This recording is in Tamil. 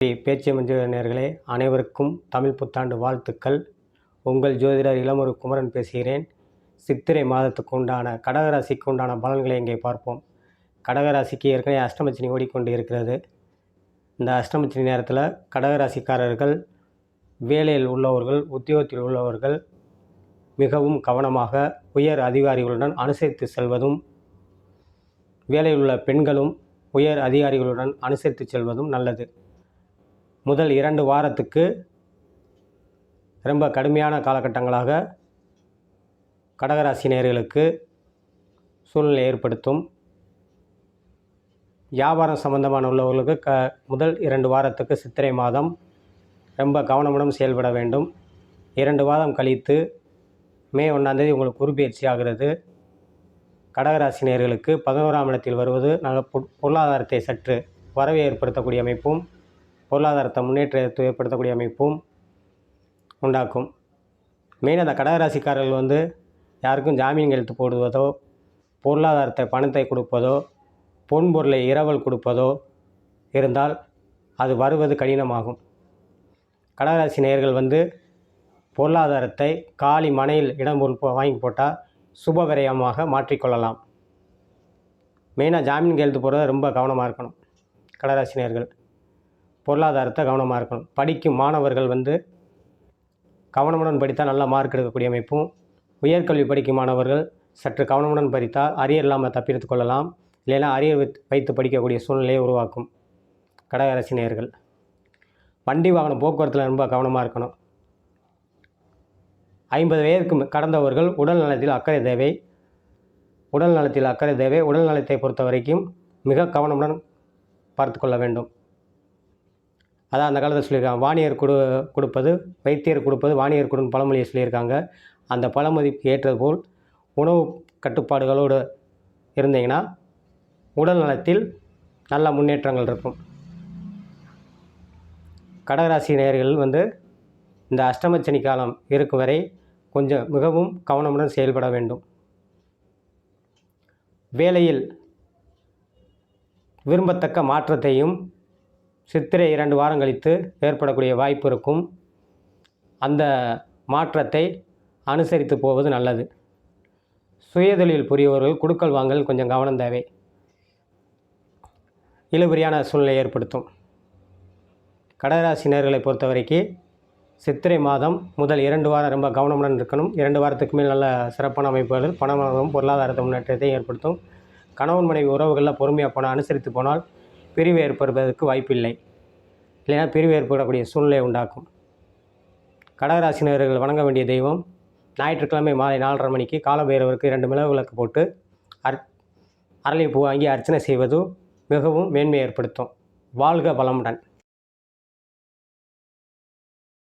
பேச்சு மஞ்சனர்களே அனைவருக்கும் தமிழ் புத்தாண்டு வாழ்த்துக்கள். உங்கள் ஜோதிடர் இளமுரு குமரன் பேசுகிறேன். சித்திரை மாதத்துக்கு உண்டான கடகராசிக்கு உண்டான பலன்களை இங்கே பார்ப்போம். கடகராசிக்கு ஏற்கனவே அஷ்டமச்சினி ஓடிக்கொண்டு இருக்கிறது இந்த அஷ்டமச்சினி நேரத்தில் கடகராசிக்காரர்கள் வேலையில் உள்ளவர்கள் உத்தியோகத்தில் உள்ளவர்கள் மிகவும் கவனமாக உயர் அதிகாரிகளுடன் அனுசரித்து செல்வதும் வேலையில் உள்ள பெண்களும் உயர் அதிகாரிகளுடன் அனுசரித்து செல்வதும் நல்லது. முதல் இரண்டு வாரத்துக்கு ரொம்ப கடுமையான காலகட்டங்களாக கடகராசி நேர்களுக்கு சூழ்நிலை ஏற்படுத்தும். வியாபாரம் சம்பந்தமான உள்ளவர்களுக்கு க முதல் இரண்டு வாரத்துக்கு சித்திரை மாதம் ரொம்ப கவனமுடன் செயல்பட வேண்டும். இரண்டு வாரம் கழித்து மே ஒன்றாந்தேதி உங்களுக்கு குருபெயர்ச்சி ஆகிறது. கடகராசினியர்களுக்கு பதினோராம் இடத்தில் வருவது நல்ல பொ- பொருளாதாரத்தை சற்று வரவை ஏற்படுத்தக்கூடிய அமைப்பும் பொருளாதாரத்தை முன்னேற்றத்தை ஏற்படுத்தக்கூடிய அமைப்பும் உண்டாக்கும். மெயின் அந்த கடகராசிக்காரர்கள் வந்து யாருக்கும் ஜாமீன் எழுத்து போடுவதோ பொருளாதாரத்தை பணத்தை கொடுப்பதோ பொன் பொருளை இரவல் கொடுப்பதோ இருந்தால் அது வருவது கடினமாகும். கடகராசி நேயர்கள் வந்து பொருளாதாரத்தை காலி மனையில் இடம் பொருள் வாங்கி போட்டால் சுப விரயமாக மாற்றிக்கொள்ளலாம் மெயினாக ஜாமீன் கையெழுத்து போடுறத ரொம்ப கவனமாக இருக்கணும். கடகராசி நேயர்கள். பொருளாதாரத்தை கவனமாக இருக்கணும். படிக்கும் மாணவர்கள் வந்து கவனமுடன் படித்தால் நல்ல மார்க் எடுக்கக்கூடிய அமைப்பும் உயர்கல்வி படிக்கும் மாணவர்கள் சற்று கவனமுடன் படித்தால் அரியர் இல்லாமல் தப்பித்து கொள்ளலாம். இல்லைன்னா அரியர் வைத்து வைத்து படிக்கக்கூடிய சூழ்நிலையை உருவாக்கும். கடகராசி நேயர்கள் வண்டி வாகனம் போக்குவரத்தில் ரொம்ப கவனமாக இருக்கணும். ஐம்பது வயதுக்கு கடந்தவர்கள் உடல் நலத்தில் அக்கறை தேவை. உடல் நலத்தில் அக்கறை தேவை. உடல் நலத்தை பொறுத்த வரைக்கும் மிக கவனமுடன் பார்த்து கொள்ள வேண்டும். அதான் அந்த காலத்தில் சொல்லியிருக்காங்க. வாணியர் கொடு கொடுப்பது வைத்தியர் கொடுப்பது வாணியர் கொடுன்னு பழமொழியை சொல்லியிருக்காங்க. அந்த பழமொழிக்கு ஏற்றது போல் உணவு கட்டுப்பாடுகளோடு இருந்தீங்கன்னா உடல் நலத்தில் நல்ல முன்னேற்றங்கள் இருக்கும். கடகராசி நேர்கள் வந்து இந்த அஷ்டமச்சனி காலம் இருக்கும் வரை கொஞ்சம் மிகவும் கவனமுடன் செயல்பட வேண்டும். வேலையில் விரும்பத்தக்க மாற்றத்தையும் சித்திரை இரண்டு வாரம் கழித்து ஏற்படக்கூடிய வாய்ப்பு இருக்கும். அந்த மாற்றத்தை அனுசரித்து போவது நல்லது. சுயதொழில் புரியவர்கள் குடுக்கல் வாங்கல் கொஞ்சம் கவனம் தேவை. இழுபறியான சூழ்நிலை ஏற்படுத்தும். கடகராசினர்களை பொறுத்த வரைக்கும் சித்திரை மாதம் முதல் இரண்டு வாரம் ரொம்ப கவனமுடன் இருக்கணும். இரண்டு வாரத்துக்கு மேல் நல்ல சிறப்பான அமைப்புகள் பணமாகவும் பொருளாதாரத்தை முன்னேற்றத்தை ஏற்படுத்தும். கணவன் மனைவி உறவுகளில் பொறுமையாக போனால் அனுசரித்து போனால் பிரிவு ஏற்படுவதற்கு வாய்ப்பில்லை. இல்லைன்னா பிரிவு ஏற்படக்கூடிய சூழ்நிலை உண்டாக்கும். கடகராசினர்கள் வணங்க வேண்டிய தெய்வம் ஞாயிற்றுக்கிழமை மாலை நாலரை மணிக்கு காலபைரவருக்கு இரண்டு மிளகு விளக்கு போட்டு அர் அரளிப்பூ வாங்கி அர்ச்சனை செய்வது மிகவும் மேன்மை ஏற்படுத்தும். வாழ்க வளமுடன்.